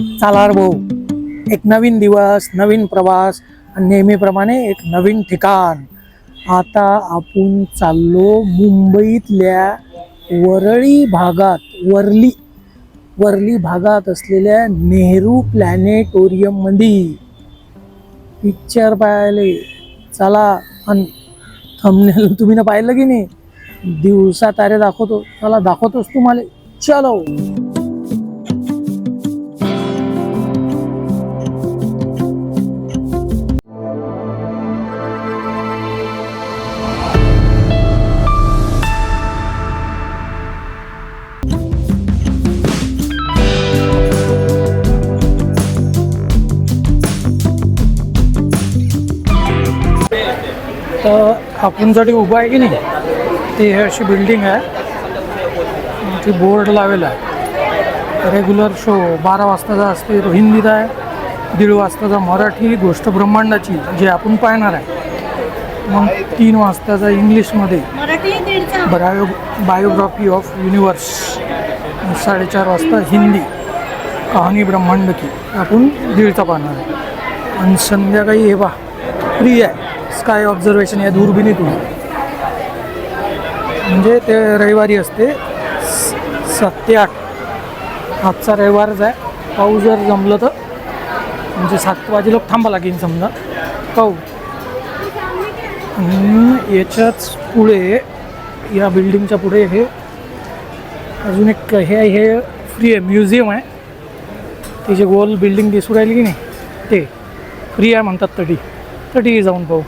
चालार भाऊ. एक नवीन दिवस नवीन प्रवास नेहमीप्रमाणे एक नवीन ठिकाण. आता आपण चाललो मुंबईतल्या वरळी भागात वरली वरली भागात असलेल्या नेहरू प्लॅनेटोरियममध्ये पिक्चर पाहायले चला आणि थंबनेल तुम्ही ना पाहिलं की नाही? दिवसा तारे दाखवतो. चला दाखवतोच तुम्हाला. चलो. तर आपण साठी उभं आहे की नाही ते हे अशी बिल्डिंग आहे. ती बोर्ड लावेला आहे. रेग्युलर शो बारा वाजताचा असते तो हिंदीत आहे दीड वाजताचा मराठी गोष्ट ब्रह्मांडाची जे आपण पाहणार आहे. मग तीन वाजताचा इंग्लिशमध्ये बायो बायोग्राफी ऑफ युनिवर्स साडेचार वाजता हिंदी कहाणी ब्रह्मांड की आपण दीडचा पाहणार आहे. आणि संध्याकाळी हे बा फ्री आहे. स्काय ऑब्झर्वेशन या दुर्बिणीतून. म्हणजे ते रविवारी असते. स- सात ते आठ. आजचा रविवारच आहे पाऊस जर जमलं तर. म्हणजे सात वाजे लोक थांबा लागेल समजा. पाहू. आणि याच्याच पुढे या बिल्डिंगच्या पुढे हे अजून एक हे हे फ्री आहे म्युझियम आहे. ती जे गोल बिल्डिंग दिसू राहिली की नाही ते फ्री आहे म्हणतात तटी. तटी जाऊन पाहू.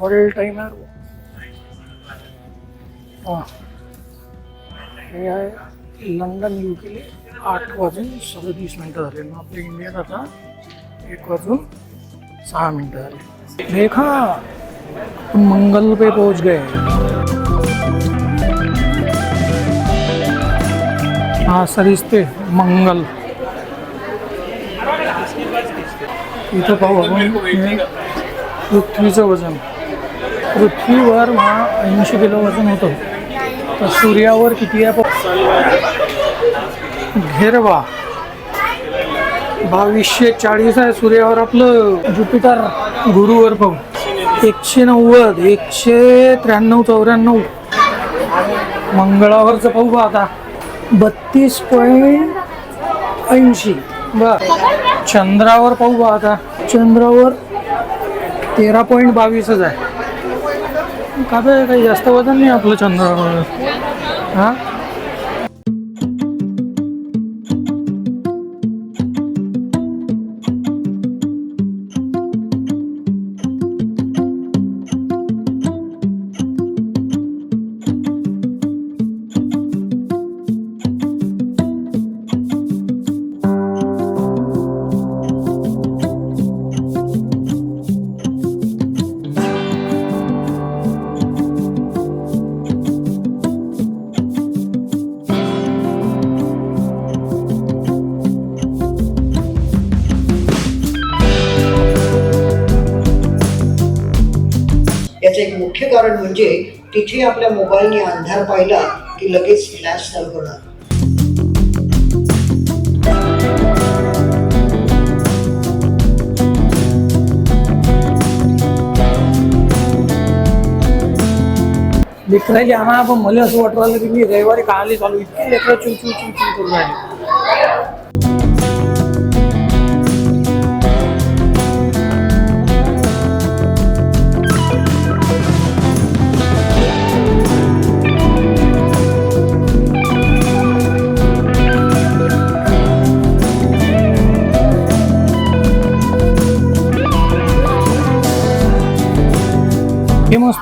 वर्ल्ड टाईम आहे हां. हे आहे लंडन यू केले आठ वाजून सदतीस मिनटं झाले. मग आपल्या इंडियात आता एक वाजून सहा मिनटं झाले. देखा मंगल पे पोहोच गए. हा सर दिसते मंगल. इथं पाहू आपण. पृथ्वीचं वजन. पृथ्वीवर महा ऐंशी किलो वजन होतं. तर सूर्यावर किती आहे घेरवा. बावीसशे चाळीस आहे सूर्यावर आपलं. ज्युपिटर गुरुवर पाहू. एकशे नव्वद एकशे त्र्याण्णव चौऱ्याण्णव. मंगळावरचं पाहू बा आता. बत्तीस पॉईंट ऐंशी. बर. चंद्रावर पाहू बा आता. चंद्रावर तेरा पॉईंट बावीसच आहे. का काही जास्त वजन नाही आपलं चंद्रावर? हां? मुख्य कारण म्हणजे तिथे आपल्या मोबाईलने अंधार पाहिला की लगेच फ्लॅश चालू होणार. लेकरायला आणा पण मला असं वाटू की मी रविवारी काळाली चालू इतकी लेकरं चिव चिव चिव चिव करून राहिली.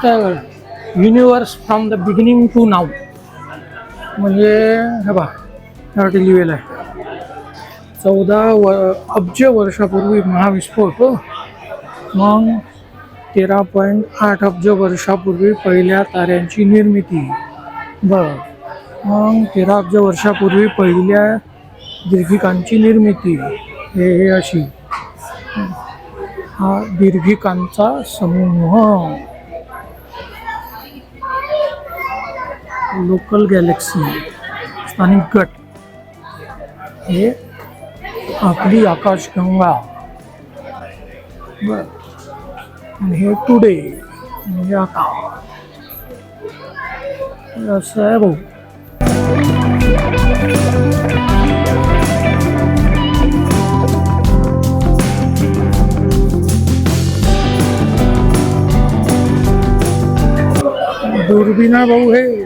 Universe from the beginning to नाव म्हणजे हे बा त्यासाठी लिहिलेलं आहे. चौदा व अब्ज वर्षापूर्वी महाविस्फोट हो. मग तेरा पॉईंट आठ अब्ज वर्षापूर्वी पहिल्या ताऱ्यांची निर्मिती. बरं. मग तेरा अब्ज वर्षापूर्वी पहिल्या दीर्घिकांची निर्मिती. हे हे अशी. हा दीर्घिकांचा समूह. लोकल गॅलेक्सी स्थानिक गट हे आपली आकाशगंगा बर आणि हे टुडे म्हणजे आकाश भाऊ दुर्बिना भाऊ हे।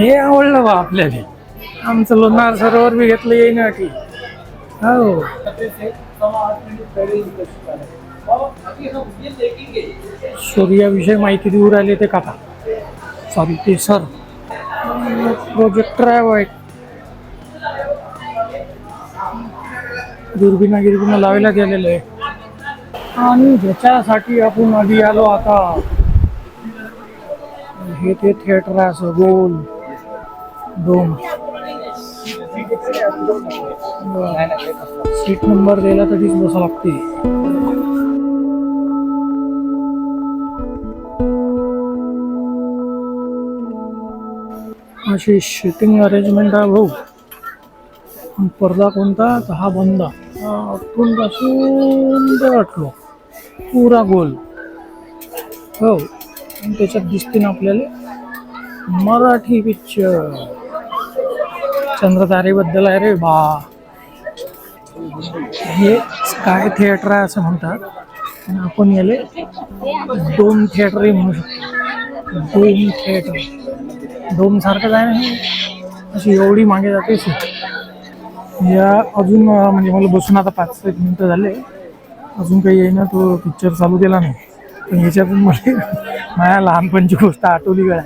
हे आवडलं बा आपल्याला. आमचं लोणार सरोवर बी घेतलं येईन की हो. सूर्याविषयी माहिती देऊ राहिले ते काका सॉरी ते सर. प्रोजेक्टर आहे. वाईट दुर्बिना गिरबिना लावायला गेलेलं आहे. आणि ज्याच्यासाठी आपण आधी आलो आता. हे ते थिएटर आहे असं गोल. दोन. सीट नंबर दिला तरीच बसा लागते. अशी शिटिंग अरेंजमेंट आहे भाऊ. पडदा कोणता? तर हा बंदा. हा पासून ते वाटलो. पुरा गोल. हो. आणि त्याच्यात दिसते ना आपल्याला मराठी पिक्चर चंद्रतारेबद्दल आहे रे बा. हे स्काय थिएटर आहे असं म्हणतात. आणि आपण याले डोम थिएटरही म्हणू शकतो. डोम थिएटर डोम सारखंच आहे ना अशी एवढी मागे जाते या अजून म्हणजे मला बसून आता पाच एक मिनटं झाले. अजून काही येईना तो पिक्चर चालू केला नाही. पण ह्याच्यातून मला माझ्या लहानपणची गोष्ट आठवली गळ्या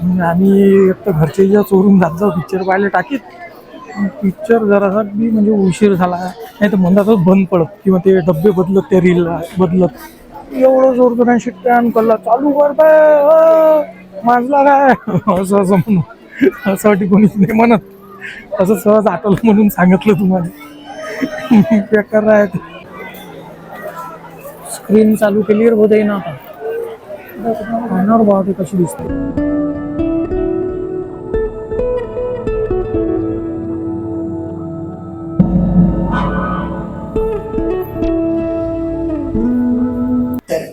आणि आम्ही एक तर घरचे ज्या चोरून जात जाऊ पिक्चर पाहायला टाकीत. पिक्चर जरासा बी म्हणजे उशीर झाला. नाही तर मनातच बंद पडत. किंवा ते डब्बे बदलत ते रील बदलत. एवढं जोर जोराने शिट्ट्या आणि कल्ला चालू कर बाय, हो, माझला काय? असं असं म्हणून. असं कोणीच नाही म्हणत. असं सहज आठवलं म्हणून सांगितलं तुम्हाला. बेकार आहे ते स्क्रीन चालू केली रे होत ना. आता बा ते कशी दिसते.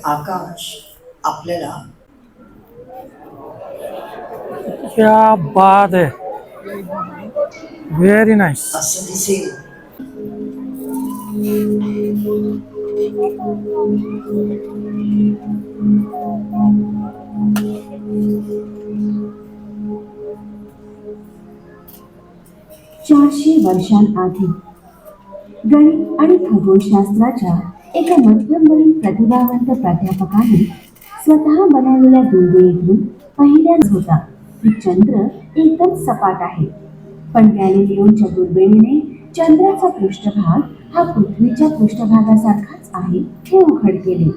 आकाश आपल्याला क्या बात है। व्हेरी नाईस असं दिसेल. चारशे वर्षांआधी गणित आणि खगोलशास्त्राच्या एका मध्यमवयीन प्रतिभावंत प्राध्यापकाने स्वतः बनवलेल्या दुर्बिणीतून पहिल्याच होता. की चंद्र एकदम सपाट आहे. पण गॅलिलिओच्या दुर्बिणीने चंद्राचा पृष्ठभाग हा पृथ्वीच्या पृष्ठभागासारखाच आहे हे उघड केले.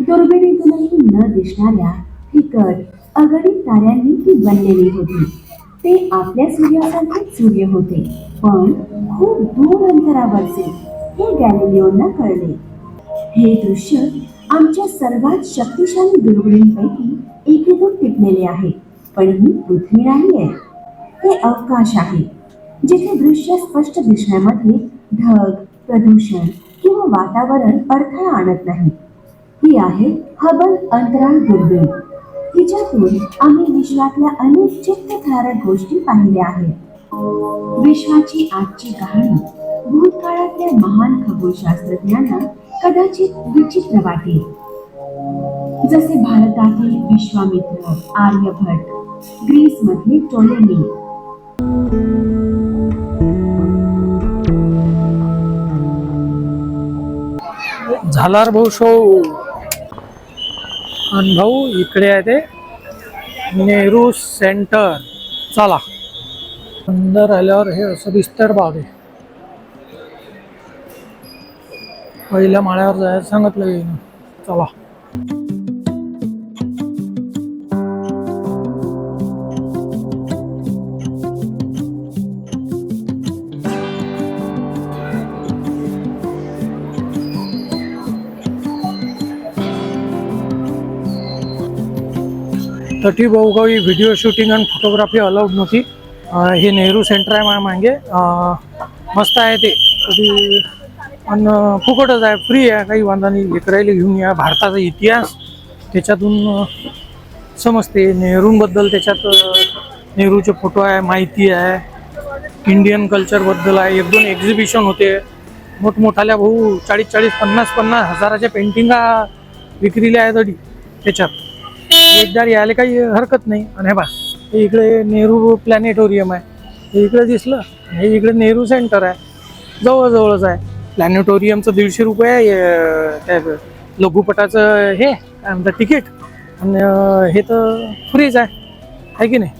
दुर्बिणीतूनही न दिसणाऱ्या फिकट अगणित ताऱ्यांनी ती बनलेली होती. ते आपल्या सूर्यासारखेच सूर्य होते पण खूप दूर अंतरावरचे. हे गॅलिलिओंना कळले. हे दृश्य आमच्या सर्वात शक्तिशाली दुर्बिणींपैकी एकेतून टिपलेले आहे पण ही पृथ्वी नाही आहे. हे अवकाश आहे जिथे दृश्य स्पष्ट दिसण्यामध्ये ढग प्रदूषण किंवा वातावरण अडथळा आणत नाही. ही आहे हबल अंतराळ दुर्बीण तिच्यातून आम्ही विश्वातल्या अनेक चित्तथारक गोष्टी पाहिल्या आहेत. विश्वाची आजची कहाणी भूतकाळातल्या महान खगोलशास्त्रज्ञांना कदाचित विचित्र वाटेल. जसे भारतातील विश्वामित्र आर्यभट्ट ग्रीसमधले टोलेमी. झाला भाऊ शो. भाऊ इकडे आहे ते. नेहरू सेंटर. चला. अंदर आल्यावर हे असं दिसतं भाऊ पहिल्या माळ्यावर जायला सांगितलं येईन चला. तटी बहुगावी व्हिडिओ शूटिंग आणि फोटोग्राफी अलाउड नव्हती. हे नेहरू सेंटर आहे माझ्या मागे. मस्त आहे ते. कधी आणि फुकटच आहे. फ्री आहे काही वांदा नाही. लेकरायला घेऊन या. भारताचा इतिहास त्याच्यातून समजते. नेहरूंबद्दल त्याच्यात नेहरूचे फोटो आहे माहिती आहे. इंडियन कल्चरबद्दल आहे. एक दोन एक्झिबिशन होते. मोठमोठाल्या भाऊ चाळीस चाळीस पन्नास पन्नास हजाराच्या पेंटिंगा विक्रील्या आहेत अडी. त्याच्यात. एकदा यायला काही हरकत नाही. आणि हे बा हे इकडे नेहरू प्लॅनेटोरियम आहे. हे इकडे दिसलं. हे इकडे नेहरू सेंटर आहे. जवळजवळच आहे. प्लॅनेटोरियमचं दीडशे रुपये आहे त्या लघुपटाचं हे काय म्हणतात तिकीट. आणि हे तर फ्रीच आहे आहे की नाही?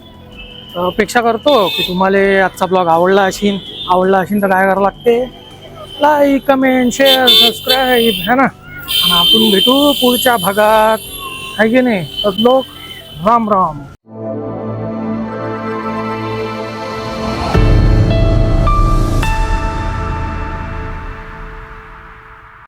अपेक्षा करतो की तुम्हाला आजचा ब्लॉग आवडला असेल आवडला असेल तर काय करावं लागते? लाईक कमेंट शेअर सबस्क्राईब है ना? आणि आपण भेटू पुढच्या भागात आहे की नाही? तर लोक राम राम.